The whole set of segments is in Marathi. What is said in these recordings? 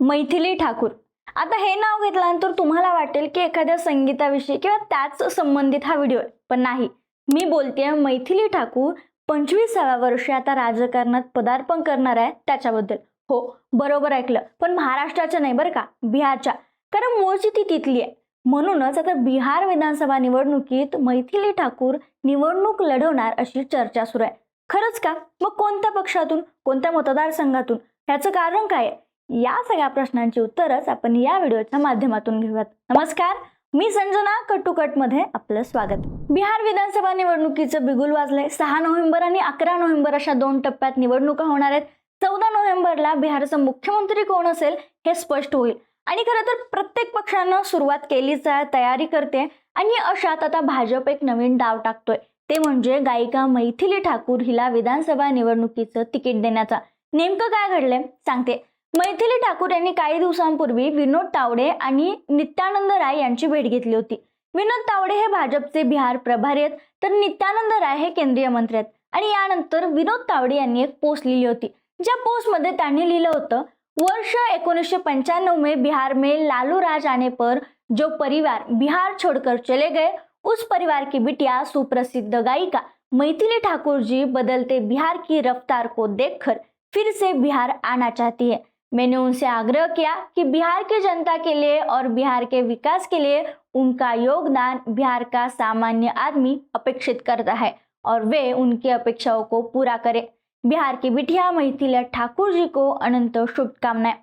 मैथिली ठाकूर. आता हे नाव घेतल्यानंतर तुम्हाला वाटेल की एखाद्या संगीताविषयी किंवा त्याच संबंधित हा व्हिडिओ आहे. पण नाही. मी बोलते मैथिली ठाकूर पंचवीसाव्या वर्षी आता राजकारणात पदार्पण करणार आहे त्याच्याबद्दल. हो बरोबर ऐकलं. पण महाराष्ट्राच्या नाही बरं का बिहारच्या. कारण मूळची ती तिथली आहे. म्हणूनच आता बिहार विधानसभा निवडणुकीत मैथिली ठाकूर निवडणूक लढवणार अशी चर्चा सुरू आहे. खरंच का? मग कोणत्या पक्षातून कोणत्या मतदारसंघातून? ह्याचं कारण काय आहे? या सगळ्या प्रश्नांची उत्तरच आपण या व्हिडिओच्या माध्यमातून घेऊयात. नमस्कार मी संजना कटुकटमध्ये आपलं स्वागत. बिहार विधानसभा निवडणुकीचं बिगुल वाजलंय. सहा नोव्हेंबर आणि अकरा नोव्हेंबर अशा दोन टप्प्यात निवडणुका होणार आहेत. चौदा नोव्हेंबरला बिहारचा मुख्यमंत्री कोण असेल हे स्पष्ट होईल. आणि खरं तर प्रत्येक पक्षानं सुरुवात केलीच आहे तयारी करते आणि अशात आता भाजप एक नवीन डाव टाकतोय. ते म्हणजे गायिका मैथिली ठाकूर हिला विधानसभा निवडणुकीचं तिकीट देण्याचा. नेमकं काय घडलंय सांगते. मैथिली ठाकूर यांनी काही दिवसांपूर्वी विनोद तावडे आणि नित्यानंद राय यांची भेट घेतली होती. विनोद तावडे हे भाजपचे बिहार प्रभारी आहेत तर नित्यानंद राय हे केंद्रीय मंत्री आहेत. आणि यानंतर विनोद तावडे यांनी एक पोस्ट लिहिली होती. ज्या पोस्टमध्ये त्यांनी लिहिलं होतं वर्ष एकोणीसशे पंचानवे मे बिहार में लालू राज आने पर जो परिवार बिहार छोड़कर चले गए उस परिवार की बिटिया सुप्रसिद्ध गायिका मैथिली ठाकुर जी बदलते बिहार की रफ्तार को देखकर फिर से बिहार आना चाहती है। मैंने उनसे आग्रह किया कि बिहार की जनता के लिए और बिहार के विकास के लिए उनका योगदान बिहार का सामान्य आदमी अपेक्षित करता है और वे उनकी अपेक्षाओं को पूरा करें। बिहार की बिटिया मैथिली ठाकूर जी को अनंत शुभकामनाएं।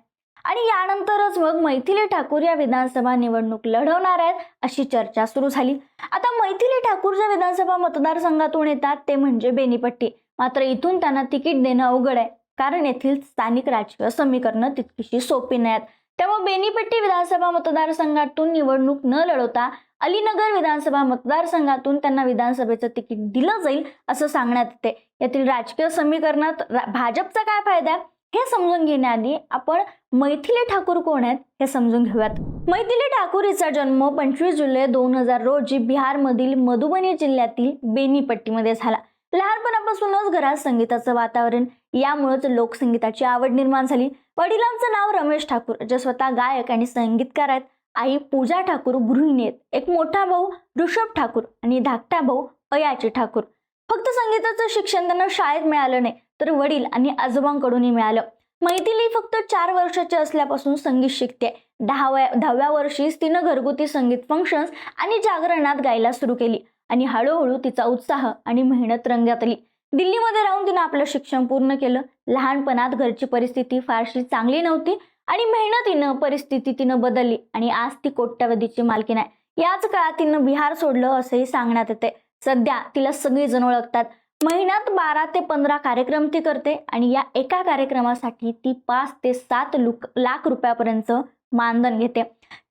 आणि यानंतरच मग मैथिली ठाकूर या विधानसभा निवडणूक लढवणार आहेत अशी चर्चा सुरू झाली. आता मैथिली ठाकूर ज्या विधानसभा मतदारसंघातून येतात ते म्हणजे बेनीपट्टी. मात्र इथून त्यांना तिकीट देणं अवघड आहे. कारण येथील स्थानिक राजकीय समीकरणं तितकीशी सोपी नाहीत. त्यामुळे बेनीपट्टी विधानसभा मतदारसंघातून निवडणूक न लढवता अलीनगर विधानसभा मतदारसंघातून त्यांना विधानसभेचं तिकीट दिलं जाईल असं सांगण्यात येते. यातील राजकीय समीकरणात भाजपचा काय फायदा? आहे हे समजून घेण्याआधी आपण मैथिली ठाकूर कोण आहेत हे समजून घेऊयात. मैथिली ठाकूर हिचा जन्म पंचवीस जुलै दोन हजार रोजी बिहारमधील मधुबनी जिल्ह्यातील बेनीपट्टीमध्ये झाला. लहानपणापासूनच घरात संगीताचं वातावरण यामुळेच लोकसंगीताची आवड निर्माण झाली. वडिलांचं नाव रमेश ठाकूर जे स्वतः गायक आणि संगीतकार आहेत. आई पूजा ठाकूर गृहिणी आहेत. एक मोठा भाऊ ऋषभ ठाकूर आणि धाकटा भाऊ अयाची ठाकूर. फक्त संगीताचं शिक्षण त्यांना शाळेत मिळालं नाही तर वडील आणि आजोबांकडूनही मिळालं. मैथिली फक्त चार वर्षाची असल्यापासून संगीत शिकते दहाव्या दहाव्या वर्षीच तिनं घरगुती संगीत फंक्शन्स आणि जागरणात गायला सुरू केली. आणि हळूहळू तिचा उत्साह आणि मेहनत रंगात आली. दिल्लीमध्ये राहून तिनं आपलं शिक्षण पूर्ण केलं. लहानपणात घरची परिस्थिती फारशी चांगली नव्हती आणि मेहनतीनं परिस्थिती तिनं बदलली आणि आज ती कोट्यावधीची मालकीण आहे. याच काळात तिनं बिहार सोडलं असंही सांगण्यात येते. सध्या तिला सगळेजण ओळखतात. महिन्यात बारा ते पंधरा कार्यक्रम ती करते आणि या एका कार्यक्रमासाठी ती पाच ते सात लुक लाख रुपयापर्यंत मानधन घेते.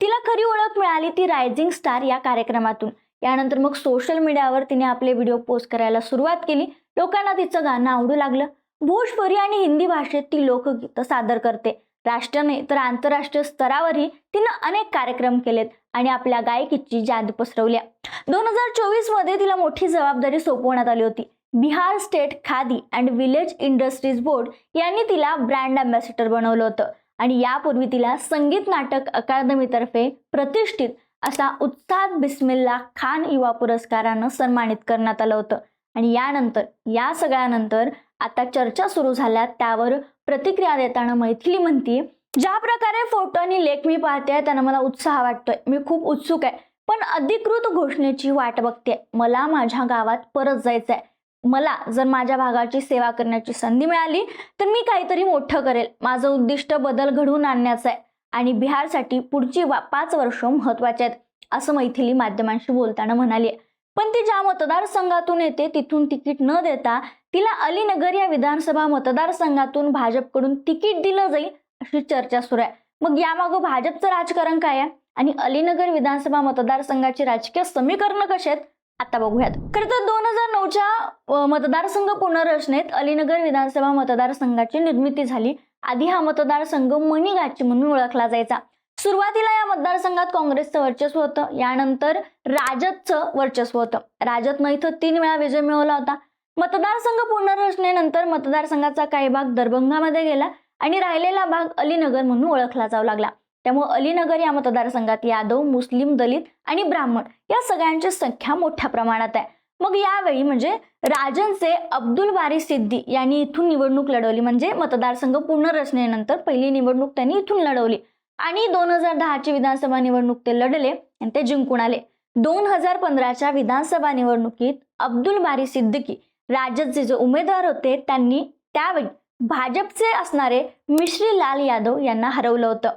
तिला खरी ओळख मिळाली ती रायझिंग स्टार या कार्यक्रमातून. यानंतर मग सोशल मीडियावर तिने आपले व्हिडिओ पोस्ट करायला सुरुवात केली. लोकांना तिचं गाणं आवडू लागलं. भोजपुरी आणि हिंदी भाषेत ती लोकगीतं सादर करते. राष्ट्रीय नाही तर आंतरराष्ट्रीय स्तरावरही तिनं अनेक कार्यक्रम केलेत आणि आपल्या गायकीची जाद पसरवल्या दोन हजार चोवीसमध्ये तिला मोठी जबाबदारी सोपवण्यात आली होती. Bihar state Khadi and village industries board यांनी तिला ब्रँड अँबॅसिडर बनवलं होतं. आणि यापूर्वी तिला संगीत नाटक अकादमीतर्फे प्रतिष्ठित असा उत्साह बिस्मिल्ला खान युवा पुरस्कारानं सन्मानित करण्यात आलं होतं. आणि यानंतर या सगळ्यानंतर आता चर्चा सुरू झाल्या त्यावर प्रतिक्रिया देताना मैथिली म्हणतीये ज्या प्रकारे फोटो आणि लेख मी पाहते त्यानं मला उत्साह वाटतोय. मी खूप उत्सुक आहे. पण अधिकृत घोषणेची वाट बघते. मला माझ्या गावात परत जायचं आहे. मला जर माझ्या भागाची सेवा करण्याची संधी मिळाली तर मी काहीतरी मोठं करेल. माझं उद्दिष्ट बदल घडवून आणण्याचं आहे. आणि बिहारसाठी पुढची वा पाच वर्ष महत्त्वाचे आहेत असं मैथिली माध्यमांशी बोलताना म्हणाली पण ती ज्या मतदारसंघातून येते तिथून तिकीट न देता तिला अलीनगर या विधानसभा मतदारसंघातून भाजपकडून तिकीट दिलं जाईल अशी चर्चा सुरू आहे. मग यामागं भाजपचं राजकारण काय आहे? आणि अलीनगर विधानसभा मतदारसंघाची राजकीय समीकरण कशी आहेत? आता बघूयात. खरं तर दोन हजार नऊच्या मतदारसंघ पुनर्रचनेत अलीनगर विधानसभा मतदारसंघाची निर्मिती झाली. आधी हा मतदारसंघ मणीगाची म्हणून ओळखला जायचा. सुरुवातीला या मतदारसंघात काँग्रेसचं वर्चस्व होतं. यानंतर राजदचं वर्चस्व होतं. राजदनं इथं तीन वेळा विजय मिळवला होता. मतदारसंघ पुनर्रचनेनंतर मतदारसंघाचा काही भाग दरभंगामध्ये गेला आणि राहिलेला भाग अलीनगर म्हणून ओळखला जाऊ लागला. त्यामुळे अलीनगर या मतदारसंघात यादव मुस्लिम दलित आणि ब्राह्मण या सगळ्यांची संख्या मोठ्या प्रमाणात आहे. मग यावेळी म्हणजे राजनचे अब्दुल बारी सिद्दी यांनी इथून निवडणूक लढवली. म्हणजे मतदारसंघ पुनर्रचनेनंतर पहिली निवडणूक त्यांनी इथून लढवली. आणि दोन हजार दहाची विधानसभा निवडणूक ते लढले आणि ते जिंकून आले. दोन हजार पंधराच्या विधानसभा निवडणुकीत अब्दुल बारी सिद्दीकी राज्याचे जे उमेदवार होते त्यांनी त्यावेळी भाजपचे असणारे मिश्री लाल यादव यांना हरवलं होतं.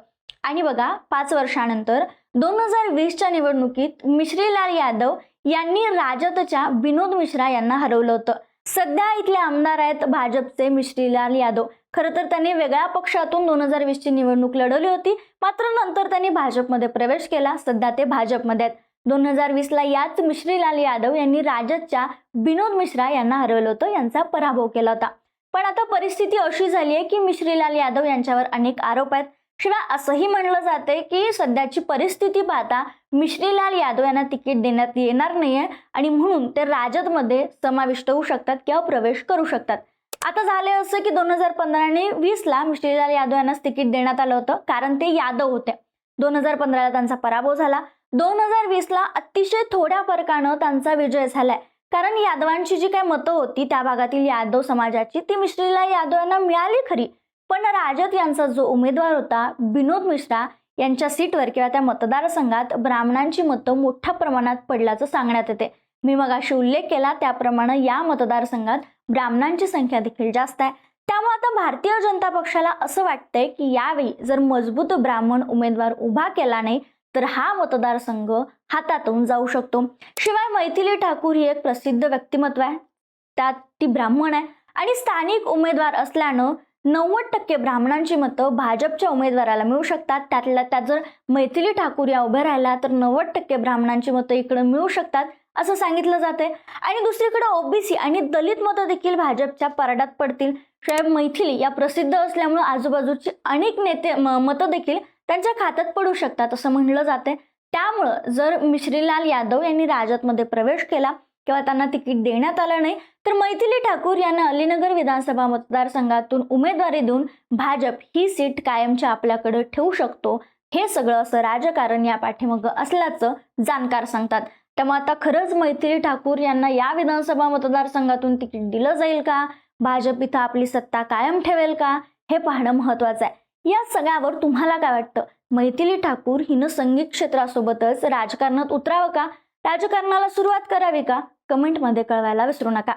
आणि बघा पाच वर्षानंतर दोन हजार वीसच्या निवडणुकीत मिश्री लाल यादव यांनी राजदच्या विनोद मिश्रा यांना हरवलं होतं. सध्या इथले आमदार आहेत भाजपचे मिश्रीलाल यादव. खरं तर त्यांनी वेगळ्या पक्षातून दोन हजार वीसची निवडणूक लढवली होती. मात्र नंतर त्यांनी भाजपमध्ये प्रवेश केला. सध्या ते भाजपमध्ये आहेत. दोन हजार वीसला याच मिश्रीलाल यादव यांनी राजदच्या विनोद मिश्रा यांना हरवलं होतं. यांचा पराभव केला होता. पण आता परिस्थिती अशी झाली आहे की मिश्रीलाल यादव यांच्यावर अनेक आरोप आहेत. शिवाय असंही म्हणलं जाते की सध्याची परिस्थिती पाहता मिश्रीलाल यादव यांना तिकीट देण्यात येणार नाहीये आणि म्हणून ते राजदमध्ये समाविष्ट होऊ शकतात किंवा प्रवेश करू शकतात. आता झाले असं की दोन हजार पंधरा आणि वीसला मिश्रीलाल यादव यांनाच तिकीट देण्यात आलं होतं कारण ते यादव होते. दोन हजार पंधराला त्यांचा पराभव झाला. दोन हजार वीसला अतिशय थोड्या फरकानं त्यांचा विजय झालाय. कारण यादवांची जी काही मतं होती त्या भागातील यादव समाजाची ती मिश्रीलाल यादव यांना मिळाली खरी. पण राजद यांचा जो उमेदवार होता विनोद मिश्रा यांच्या सीटवर किंवा त्या मतदारसंघात ब्राह्मणांची मतं मोठ्या प्रमाणात पडल्याचं सांगण्यात येते. मी मगाशी उल्लेख केला त्याप्रमाणे या मतदारसंघात ब्राह्मणांची संख्या देखील जास्त आहे. त्यामुळे आता भारतीय जनता पक्षाला असं वाटतंय की यावेळी जर मजबूत ब्राह्मण उमेदवार उभा केला नाही तर हा मतदारसंघ हातातून जाऊ शकतो. शिवाय मैथिली ठाकूर ही एक प्रसिद्ध व्यक्तिमत्व आहे. त्यात ती ब्राह्मण आहे. आणि स्थानिक उमेदवार असल्यानं नव्वद टक्के ब्राह्मणांची मतं भाजपच्या उमेदवाराला मिळू शकतात. त्यातल्या त्यात जर मैथिली ठाकूर या उभ्या राहिल्या तर नव्वद टक्के ब्राह्मणांची मतं इकडं मिळू शकतात असं सांगितलं जाते आणि दुसरीकडे ओबीसी आणि दलित मतं देखील भाजपच्या परड्यात पडतील. शिवाय मैथिली या प्रसिद्ध असल्यामुळे आजूबाजूची अनेक नेते म- मतं देखील त्यांच्या खात्यात पडू शकतात असं म्हणलं जाते त्यामुळं जर मिश्रीलाल यादव यांनी राजदमध्ये प्रवेश केला किंवा त्यांना तिकीट देण्यात आलं नाही तर मैथिली ठाकूर यांना अलीनगर विधानसभा मतदारसंघातून उमेदवारी देऊन भाजप ही सीट कायमच्या आपल्याकडे ठेवू शकतो. हे सगळं असं राजकारण या पाठीमागं असल्याचं जाणकार सांगतात. त्यामुळे आता खरंच मैथिली ठाकूर यांना या विधानसभा मतदारसंघातून तिकीट दिलं जाईल का? भाजप इथं आपली सत्ता कायम ठेवेल का? हे पाहणं महत्वाचं आहे. या सगळ्यावर तुम्हाला काय वाटतं? मैथिली ठाकूर हिनं संगीत क्षेत्रासोबतच राजकारणात उतरावं का? राजकारणाला सुरुवात करावी का? कमेंटमध्ये कळवायला विसरू नका.